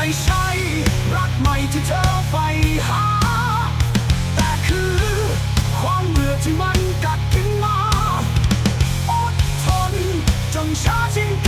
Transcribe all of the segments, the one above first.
ไม่ใช่ รักใหม่ที่เธอไฟหา แต่คือความเบื่อที่มันกัดกินมา อดทนจนชาจริง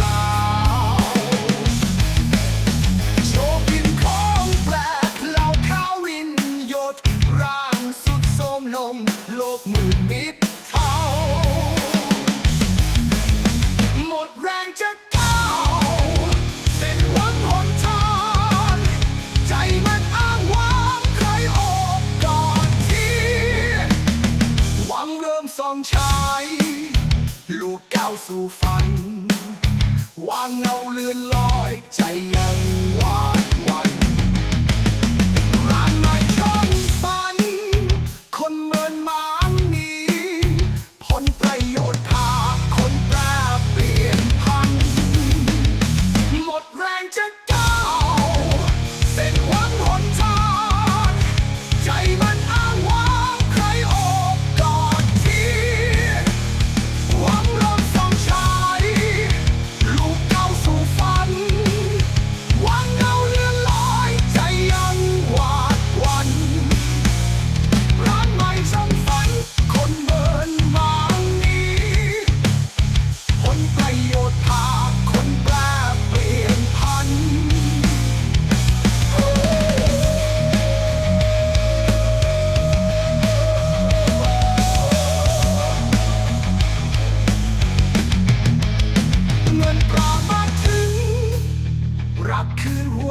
องชายลูกก้าวสู่ฝัน วางเงาเลื่อนลอย ใจยังวาดวัน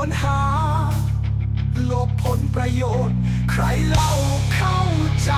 วนหา ลบผลประโยชน์ ใครเล่าเข้าใจ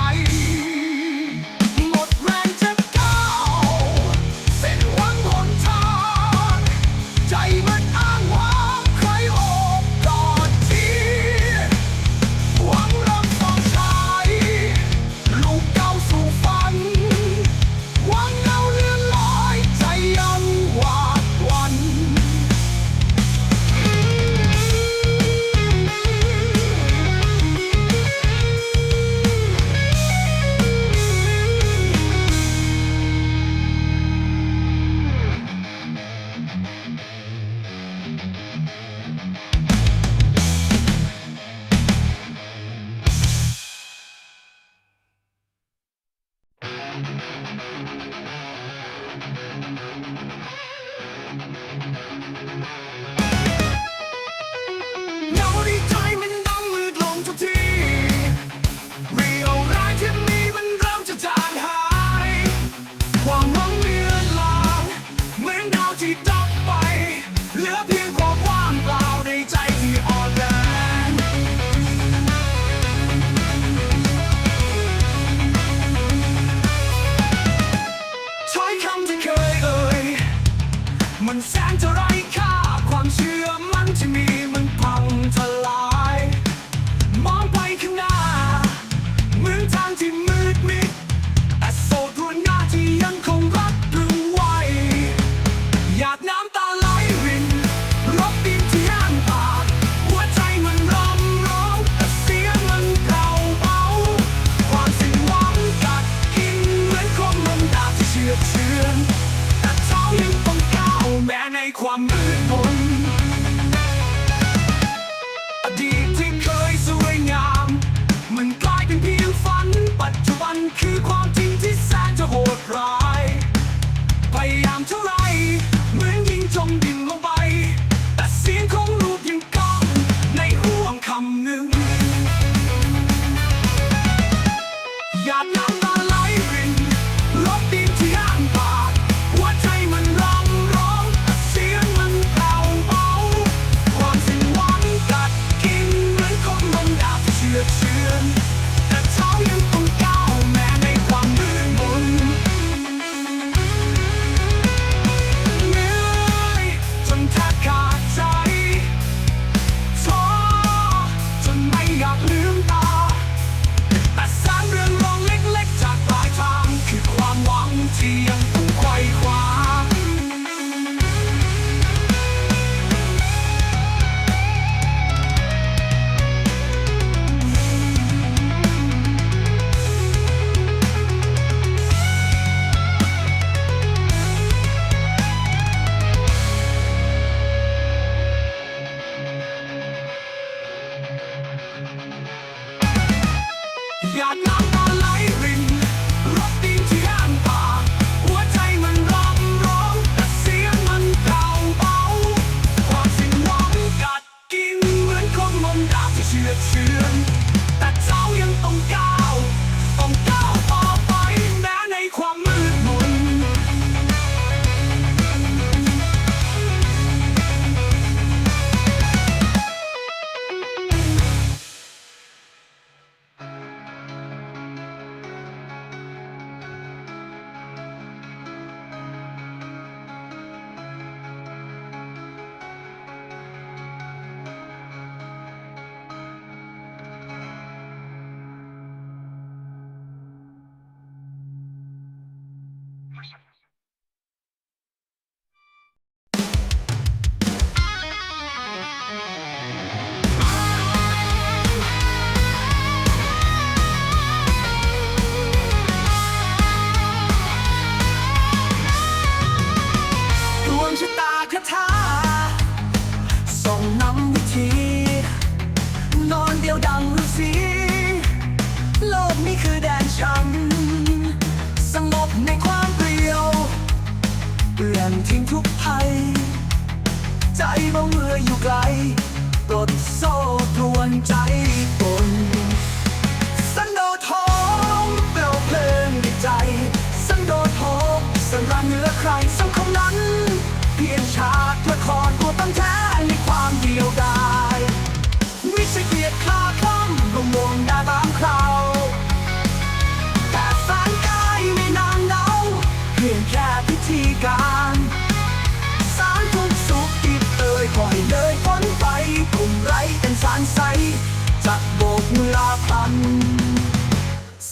พัน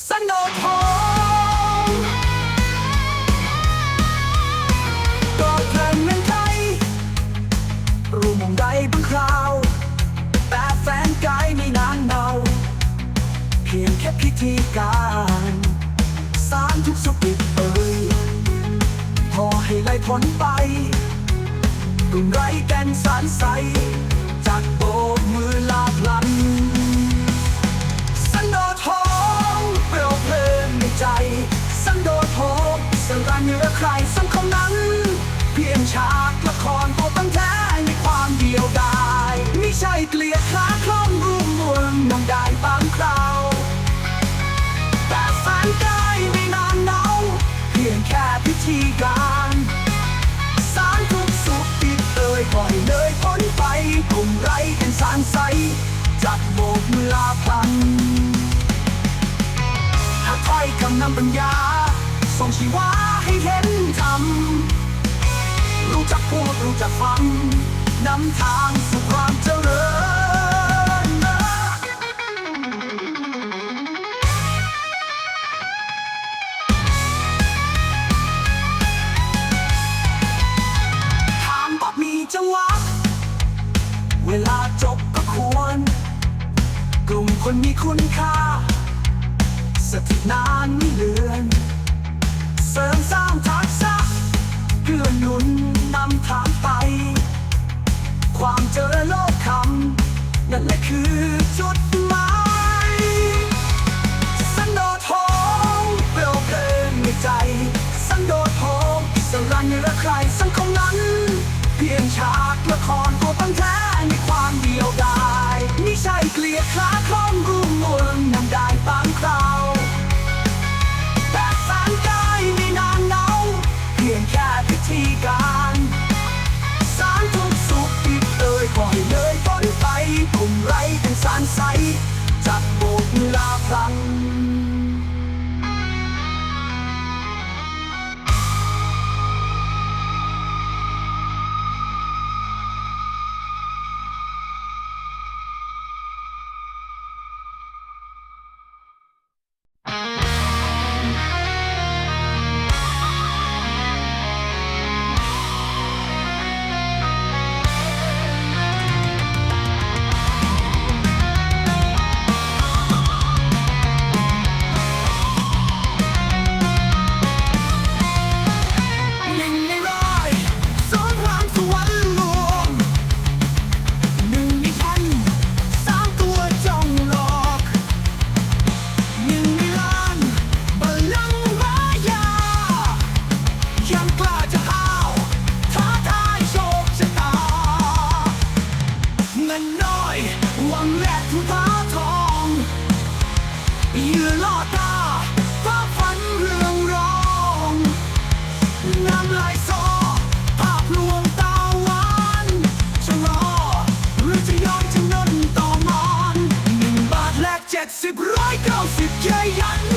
สันโดองก็เพลินเมือไทยรู้มุมใดบางคราว แต่แฟนกายไม่นานเนาเพียงแค่พิธีการสารทุกสุขิดเอ่ยพอให้ไล่ผนไปตุ่มไรแกนสารใสจากโบกมือลาพลัน เกลียดลาคล่องรุมรวมนำได้บางคราว แต่แฟนกายไม่นานเนาเพียงแค่พิธีการสารทุกสุขติดเอ่ยปล่อยเลยพ้นไปกลุ่มไรเป็นสารใสจัดโบกมือลาพันหากใครคำนำปัญญาส่งชีวาให้เห็นทำรู้จักพูดรู้จักฟัง นำทางสู่ความเจริญนางบอกมีจังหวะ เวลาจบก็ควร กลุ่มคนมีคุณค่าสถิตนานไม่เลือน และคือจุดหมายสันโดษหอมเปลวเพลิงในใจ สันโดษหอมสรันในระใครสังคมนั้น เพียงฉากละครตัวพันแท้ในความเดียวดายไม่ใช่เกลียดคลาคล่องรู ไรเป็นสารใส น้อย วังแหลกผู้าทองเยื่อล่อตาฟ้าฝันเรื่องรองน้ำลายซอภาพลวงตาหวานชะรอหรือจะย้อมจำนนต่อมอนหนึ่งบาทแลกเจ็ดสิบร้อยเก้าสิบเยยัน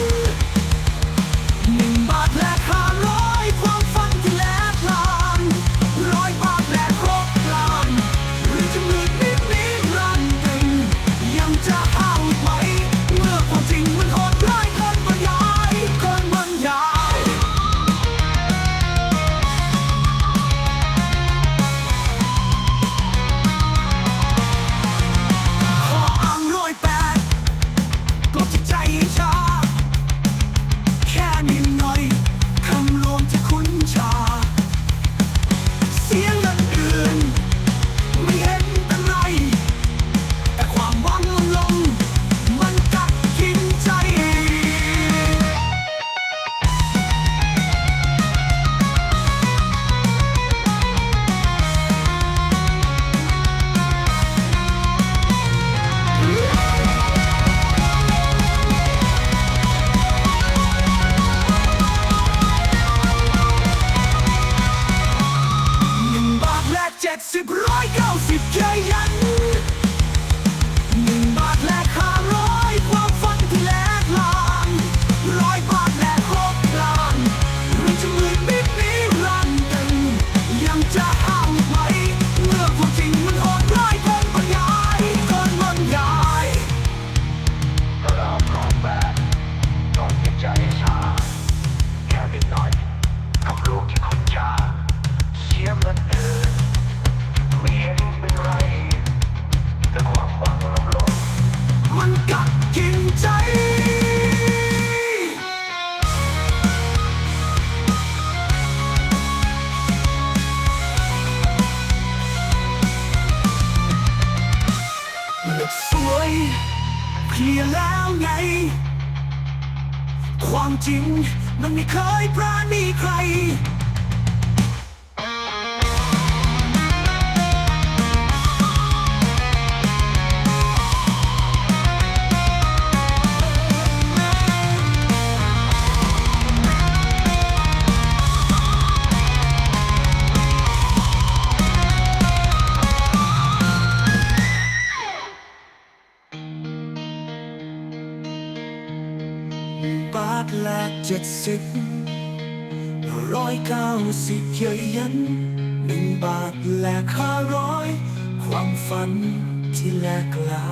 ีแล้วไง ความจริงมันไม่เคยพรานีใคร แลกเจ็ดสิบร้อยเก้าสิบเยยันหนึ่งบาทแลกห้าร้อยความฝันที่แลกลา